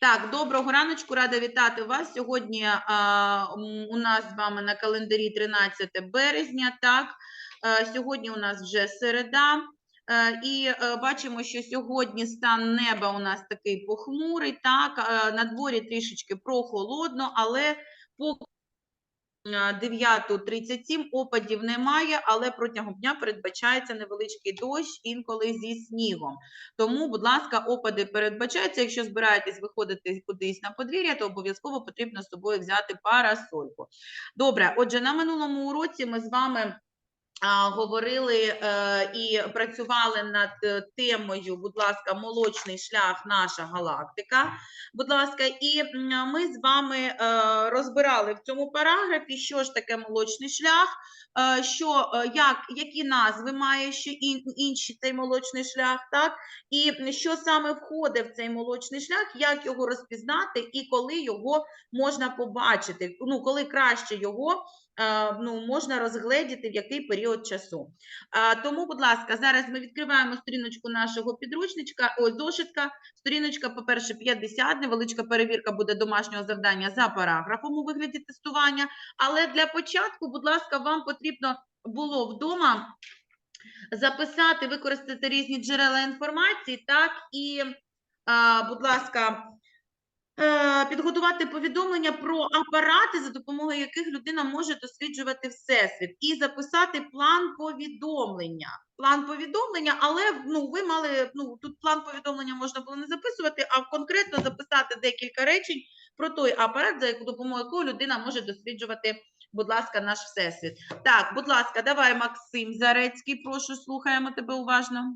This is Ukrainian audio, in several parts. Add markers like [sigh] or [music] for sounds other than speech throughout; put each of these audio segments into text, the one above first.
Так, доброго раночку, рада вітати вас. Сьогодні а, у нас з вами на календарі 13 березня. Так, а, сьогодні у нас вже середа. а, І а, бачимо, що сьогодні стан неба у нас такий похмурий. Так, а, на дворі трішечки прохолодно, але поки е, 9.37 опадів немає, але протягом дня передбачається невеличкий дощ, інколи зі снігом. Тому, будь ласка, опади передбачаються. Якщо збираєтесь виходити кудись на подвір'я, то обов'язково потрібно з собою взяти парасольку. Добре, отже, на минулому уроці ми з вами. Говорили е, і працювали над е, темою, будь ласка, молочний шлях, наша галактика. Будь ласка, і ми з вами е, розбирали в цьому параграфі, що ж таке молочний шлях, що як, які назви має ще інші цей молочний шлях, так? І що саме входить в цей молочний шлях, як його розпізнати і коли його можна побачити, ну коли краще його ну, можна розгледіти в який період часу. Тому, будь ласка, зараз ми відкриваємо сторіночку нашого підручничка, ой, зошитка. Сторіночка, по-перше, 50, невеличка перевірка буде домашнього завдання за параграфом у вигляді тестування. Але для початку, будь ласка, вам потрібно було вдома записати, використати різні джерела інформації, так, і, будь ласка, підготувати повідомлення про апарати, за допомогою яких людина може досліджувати всесвіт, і записати план повідомлення. План повідомлення, але ну, ви мали, ну, тут план повідомлення можна було не записувати, а конкретно записати декілька речень про той апарат, за допомогою якого людина може досліджувати, будь ласка, наш всесвіт. Так, будь ласка, давай, Максим Зарецький, прошу, слухаємо тебе уважно.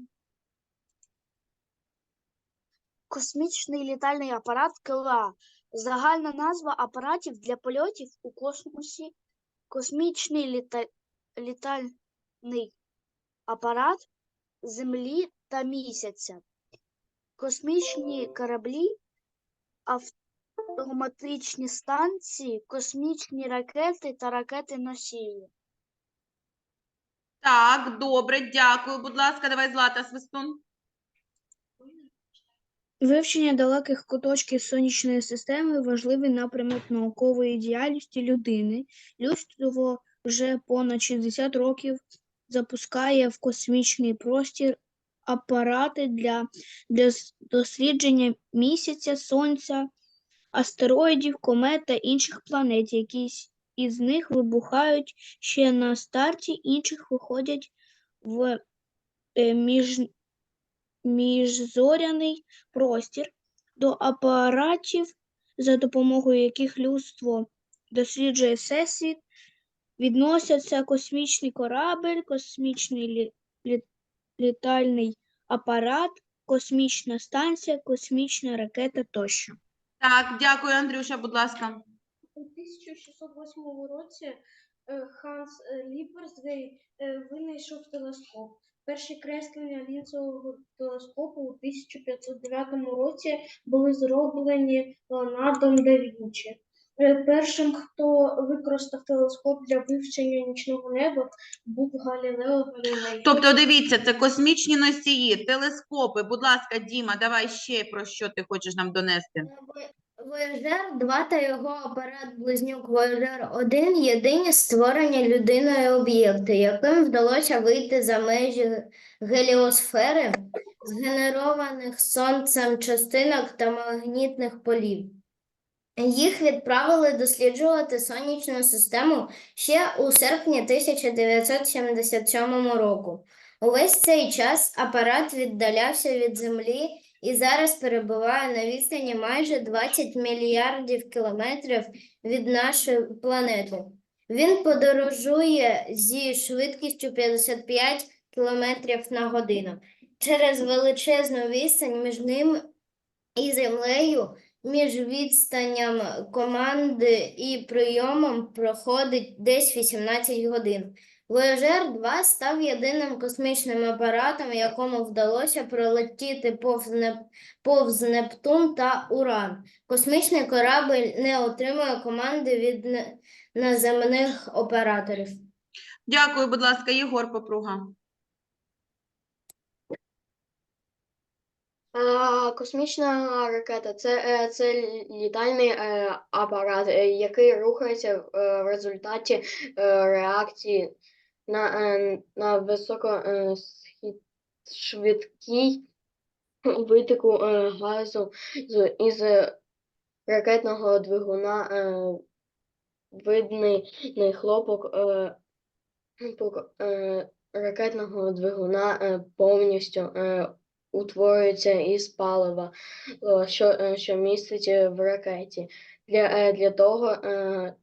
Космічний літальний апарат КЛА. Загальна назва апаратів для польотів у космосі. Космічний літа... літальний апарат Землі та Місяця. Космічні кораблі, автоматичні станції, космічні ракети та ракети-носії. Так, добре, дякую. Будь ласка, давай Злата Свистун. Вивчення далеких куточків сонячної системи важливий напрямок наукової діяльності людини. Людство вже понад 60 років запускає в космічний простір апарати для, для дослідження місяця, сонця, астероїдів, комет та інших планет. Якісь із них вибухають ще на старті, інших виходять в е, між, міжзоряний простір до апаратів, за допомогою яких людство досліджує всесвіт, відносяться космічний корабель, космічний лі- лі- літальний апарат, космічна станція, космічна ракета тощо. Так, дякую, Андрюша, будь ласка. У 1608 році е, Ханс е, Ліперсгей е, винайшов телескоп. Перші креслення лінзового телескопу у 1509 році були зроблені Леонардом да Вінчі. Е, Першим, хто використав телескоп для вивчення нічного неба, був Галілео Галілей. Тобто, дивіться, це космічні носії, телескопи. Будь ласка, Діма, давай ще про що ти хочеш нам донести. Voyager 2 та його апарат-близнюк Voyager 1 – єдині створені людиною об'єкти, яким вдалося вийти за межі геліосфери, згенерованих сонцем частинок та магнітних полів. Їх відправили досліджувати сонячну систему ще у серпні 1977 року. Увесь цей час апарат віддалявся від Землі і зараз перебуває на відстані майже 20 мільярдів кілометрів від нашої планети. Він подорожує зі швидкістю 55 кілометрів на годину. Через величезну відстань між ним і Землею, між відстанням команди і прийомом проходить десь 18 годин. Voyager 2 став єдиним космічним апаратом, якому вдалося пролетіти повз, Неп... повз Нептун та Уран. Космічний корабль не отримує команди від наземних операторів. Дякую, будь ласка, Єгор Попруга. Космічна ракета це, е, це літальний е, апарат, е, який рухається в результаті реакції на, е, на високошвидкий [clears throat] витоку е, газу із ракетного двигуна. Е, видний хлопок е, пок- е, ракетного двигуна е, повністю е, утворюється із палива, е, що, е, що містить е, в ракеті. Для, для того,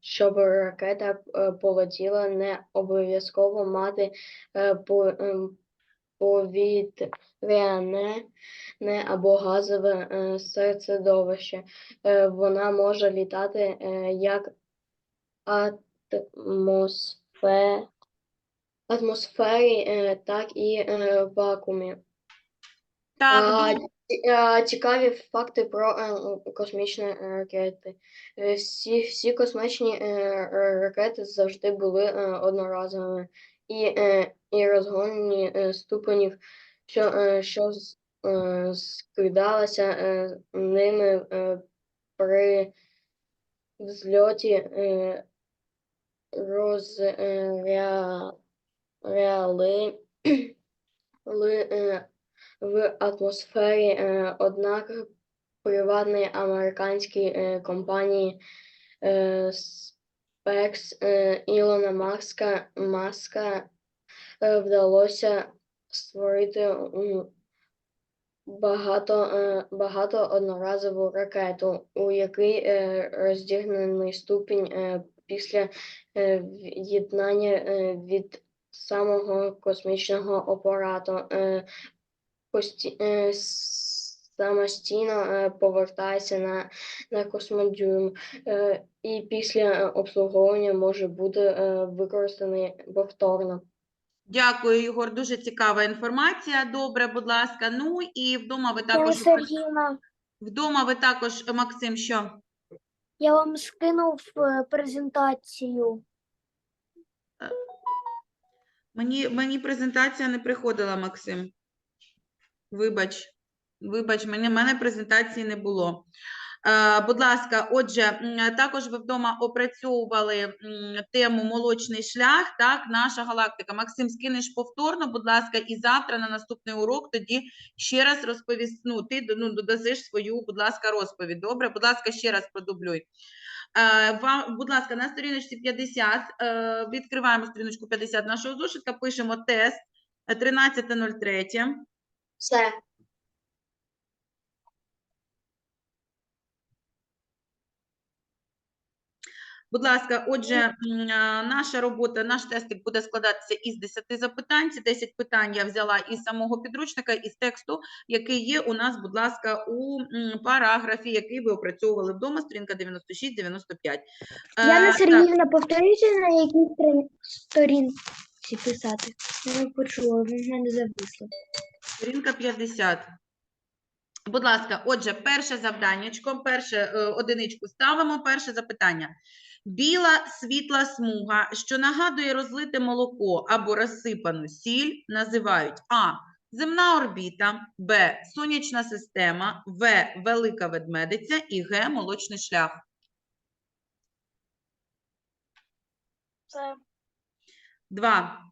щоб ракета полетіла, не обов'язково мати по, повітряне не або газове е, середовище. Е, Вона може літати як атмосфе, атмосфері, так і вакуумі. Так, А, ці- а, Цікаві факти про е, космічні е, ракети. Е, Всі, всі космічні е, р- ракети завжди були е, одноразовими і, е, і розгонні е, ступенів, що, е, що з- е, скидалися е, ними е, при взльоті е, розряли ли, е, в атмосфері, е, однак приватної американській е, компанії SpaceX е, Ілона Маска, Маска вдалося створити багато, багато одноразову ракету, у якій роздігнений ступінь після від'єднання від самого космічного апарату. Пості- е, самостійно е, повертається на, на космодюйм е, і після обслуговування може бути використаний повторно. Дякую, Ігор. Дуже цікава інформація. Добре, будь ласка. Ну і вдома ви також вдома ви також, Максим, що? я вам скинув презентацію. Мені, мені презентація не приходила, Максим. Вибач, вибач, мене, мене презентації не було. Е, будь ласка, отже, також ви вдома опрацьовували тему молочний шлях, так, наша галактика. Максим, скинеш повторно, будь ласка, і завтра на наступний урок тоді ще раз розповість, ну, ти ну, додасиш свою, будь ласка, розповідь. Добре, будь ласка, ще раз продублюй. Е, Вам, будь ласка, на сторіночці 50, е, відкриваємо сторіночку 50 нашого зошитка, пишемо тест е, 13.03. Все. Будь ласка, отже, наша робота, наш тестик буде складатися із 10 запитань. Ці 10 питань я взяла із самого підручника, із тексту, який є у нас, будь ласка, у параграфі, який ви опрацьовували вдома, сторінка 96-95. Яна Сергіївна, повторюйте, на якій сторінці писати. Я не почула, в мене зависло. Сторінка 50. Будь ласка, отже, перше завданнячко, перше е, одиничку ставимо, перше запитання. Біла світла смуга, що нагадує розлите молоко або розсипану сіль, називають А. Земна орбіта, Б. Сонячна система, В. Велика ведмедиця і Г. Молочний шлях. Це 2.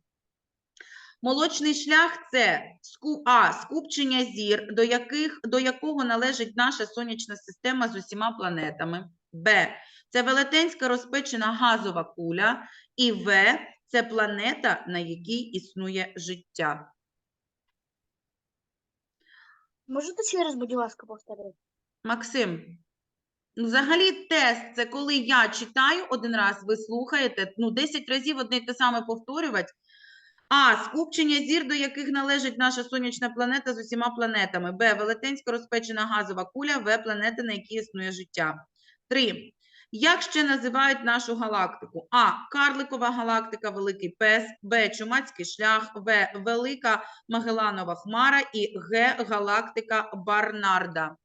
Молочний шлях це А. Скупчення зір, до, яких, до якого належить наша сонячна система з усіма планетами. Б. Це велетенська розпечена газова куля. І В. Це планета, на якій існує життя. можете ще раз, будь ласка, повторити? Максим, ну, взагалі тест це коли я читаю один раз, ви слухаєте, ну 10 разів одне те саме повторювати. А. Скупчення зір, до яких належить наша сонячна планета з усіма планетами. Б. Велетенська розпечена газова куля. В. Планета, на якій існує життя. 3. Як ще називають нашу галактику? А. Карликова галактика, Великий Пес, Б. Чумацький шлях, В. Велика Магеланова хмара і Г. Галактика Барнарда.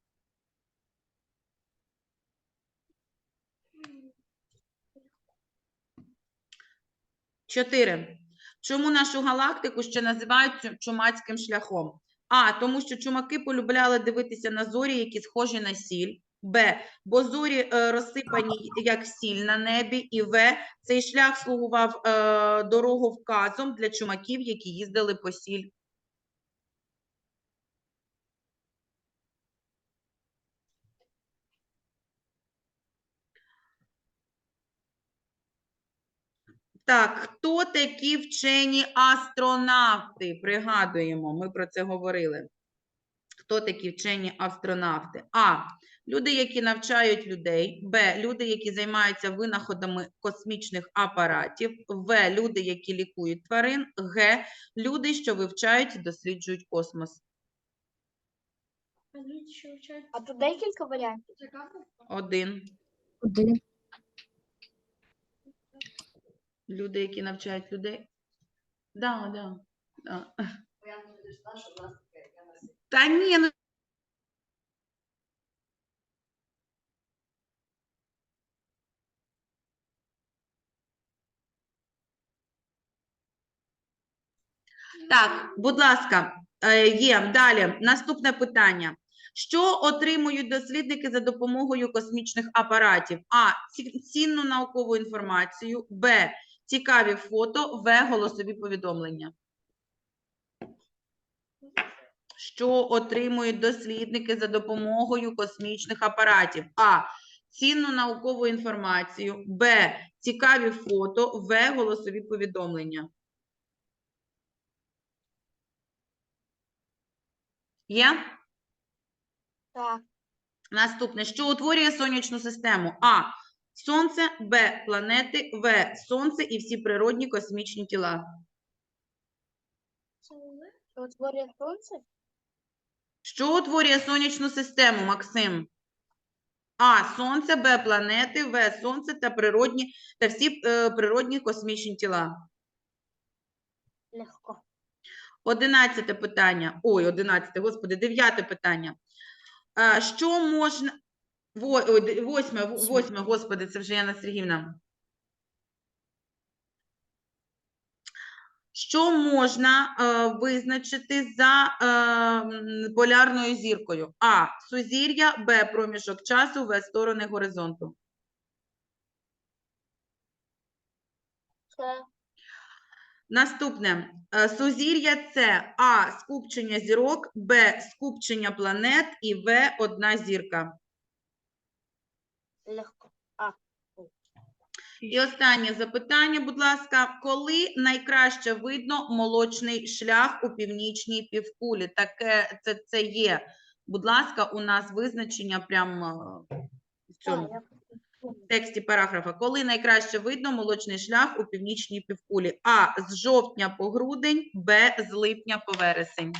Чотири. Чому нашу галактику ще називають чумацьким шляхом? А. Тому що чумаки полюбляли дивитися на зорі, які схожі на сіль. Б. Бо зорі е, розсипані як сіль на небі. І В. Цей шлях слугував е, дороговказом для чумаків, які їздили по сіль. Так, хто такі вчені астронавти? Пригадуємо, ми про це говорили. Хто такі вчені астронавти? А. Люди, які навчають людей. Б. Люди, які займаються винаходами космічних апаратів. В. Люди, які лікують тварин. Г. Люди, що вивчають і досліджують космос. А тут декілька варіантів. Один. Один. Люди, які навчають людей. Да, да, да. Та ні, ну Так, будь ласка, е, є. Далі. Наступне питання. Що отримують дослідники за допомогою космічних апаратів? А. Цінну наукову інформацію. Б. Цікаві фото. В. Голосові повідомлення. Що отримують дослідники за допомогою космічних апаратів? А. Цінну наукову інформацію. Б. Цікаві фото. В. Голосові повідомлення. Є? Так. Наступне. Що утворює сонячну систему? А. Сонце, Б. Планети, В. Сонце і всі природні космічні тіла. Що утворює сонце? Що утворює сонячну систему, Максим? А. Сонце, Б. Планети, В. Сонце та природні та всі е, природні космічні тіла. Легко. Одинадцяте питання. Ой, одинадцяте, господи, дев'яте питання. Що можна. Восьме, восьме, господи, це вже Яна Сергіївна. Що можна е, визначити за е, полярною зіркою? А. Сузір'я, Б. Проміжок часу, В. Сторони горизонту. Це Наступне. Е, Сузір'я це А. Скупчення зірок, Б. Скупчення планет і В. Одна зірка. Легко. І останнє запитання, будь ласка. Коли найкраще видно молочний шлях у північній півкулі? Таке це, це є. Будь ласка, у нас визначення прямо в цьому тексті параграфа. Коли найкраще видно молочний шлях у північній півкулі? А. З жовтня по грудень, Б. З липня по вересень.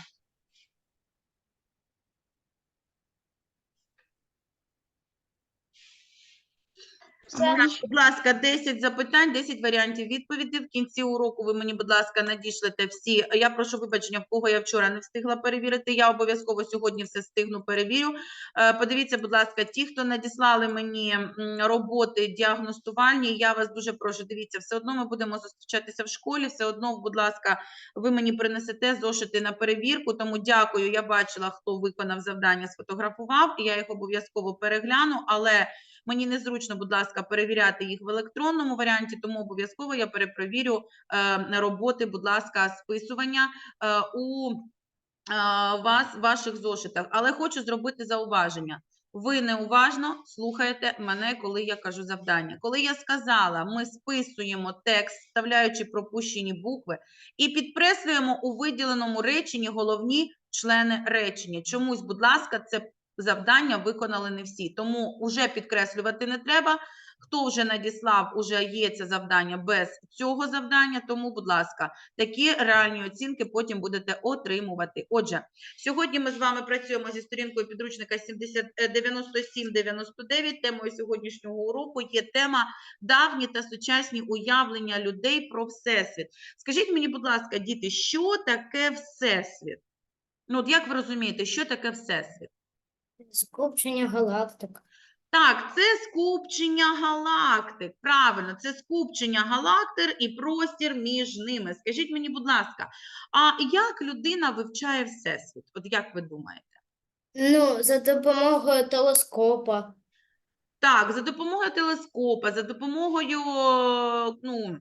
Все. Будь ласка, 10 запитань, 10 варіантів відповіді. В кінці уроку ви мені, будь ласка, надішлете всі. Я прошу вибачення, в кого я вчора не встигла перевірити. Я обов'язково сьогодні все встигну перевірю. Е, Подивіться, будь ласка, ті, хто надіслали мені роботи діагностувальні, я вас дуже прошу. Дивіться, все одно ми будемо зустрічатися в школі. Все одно, будь ласка, ви мені принесете зошити на перевірку. Тому дякую. Я бачила, хто виконав завдання, сфотографував. і Я їх обов'язково перегляну, але. Мені незручно, будь ласка, перевіряти їх в електронному варіанті, тому обов'язково я перепровірю е, роботи, будь ласка, списування е, у е, вас, ваших зошитах. Але хочу зробити зауваження. Ви неуважно слухаєте мене, коли я кажу завдання. Коли я сказала, ми списуємо текст, вставляючи пропущені букви, і підкреслюємо у виділеному реченні головні члени речення. Чомусь, будь ласка, це завдання виконали не всі. Тому вже підкреслювати не треба. Хто вже надіслав, уже є це завдання без цього завдання. Тому, будь ласка, такі реальні оцінки потім будете отримувати. Отже, сьогодні ми з вами працюємо зі сторінкою підручника 97-99. Темою сьогоднішнього уроку є тема давні та сучасні уявлення людей про всесвіт. Скажіть мені, будь ласка, діти, що таке всесвіт? Ну, от як ви розумієте, що таке всесвіт? Скупчення галактик. Так, це скупчення галактик. Правильно, це скупчення галактик і простір між ними. Скажіть мені, будь ласка, а як людина вивчає Всесвіт? От як ви думаєте? Ну, за допомогою телескопа. Так, за допомогою телескопа, за допомогою ну,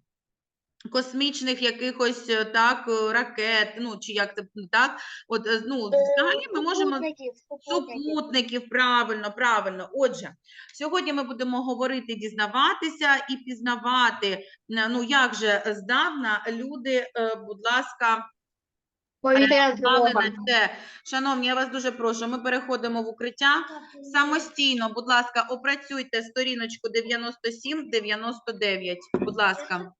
космічних якихось е, так, е, ракет, ну чи як це ну, так, от е, ну, взагалі ми можемо Супутників, супутників. супутників, правильно, правильно. Отже, сьогодні ми будемо говорити, дізнаватися і пізнавати. Ну як же здавна люди, будь ласка, це. Шановні, я вас дуже прошу, ми переходимо в укриття. Самостійно, будь ласка, опрацюйте сторіночку 97-99. Будь ласка.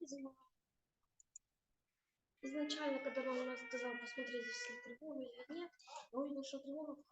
Изначально, когда мама нас сказал посмотреть, если тревога или нет, я увидел, что тревога в